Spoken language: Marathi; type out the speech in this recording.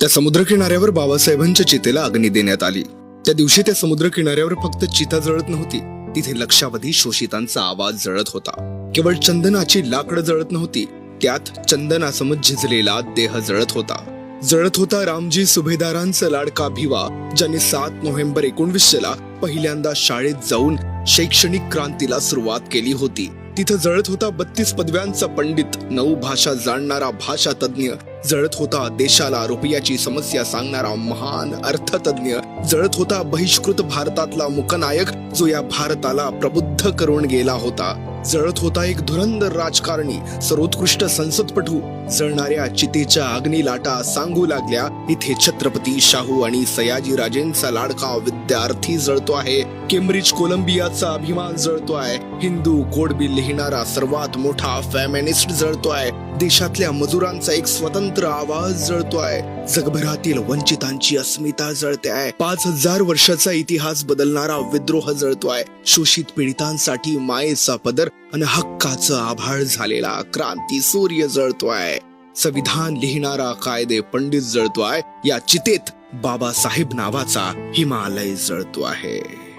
त्या समुद्रकिनाऱ्यावर बाबासाहेबांच्या चितेला अग्नी देण्यात आली. त्या दिवशी त्या समुद्रकिनाऱ्यावर फक्त चिता जळत नव्हती तिथे लक्षावधी शोषितांचा आवाज जळत होता. केवळ चंदनाची लाकडं जळत नव्हती त्यात चंदनासमज झिजलेला देह जळत होता. जळत होता रामजी सुभेदारांचा लाडका भिवा ज्याने सात नोव्हेंबर एकोणवीसशे ला पहिल्यांदा शाळेत जाऊन शैक्षणिक क्रांतीला सुरुवात केली होती. तिथं जळत होता बत्तीस पदव्यांचा पंडित. नऊ भाषा जाणणारा भाषा तज्ज्ञ जळत होता देशाला रुपयाची समस्या सांगणारा महान अर्थतज्ञ. जळत होता बहिष्कृत भारतातला मुकनायक जो या भारताला प्रबुद्ध करून गेला होता. जळत होता एक धुरंदर राजकारणी सर्वोत्कृष्ट संसदपटू. जळणाऱ्या चितेच्या अग्निलाटा सांगू लागल्या इथे छत्रपती शाहू आणि सयाजी राजेंचा लाडका विद्यार्थी जळतो आहे. केम्ब्रिज कोलंबियाचा अभिमान जळतो आहे हिंदू कोडबिल लिहिणारा सर्वात मोठा फॅमिनिस्ट जळतो आहे देशातल्या मजुरांचा एक स्वतंत्र आवाज जळतो आहे जगभरातील वंचितांची अस्मिता जळते आहे पाच हजार वर्षाचा इतिहास बदलणारा विद्रोह जळतो आहे शोषित पीडितांसाठी मायेचा पदर आणि हक्काचं आभाळ झालेला क्रांती सूर्य जळतो आहे संविधान लिहिणारा कायदे पंडित जळतो आहे या चितेत बाबासाहेब नावाचा हिमालय जळतो आहे.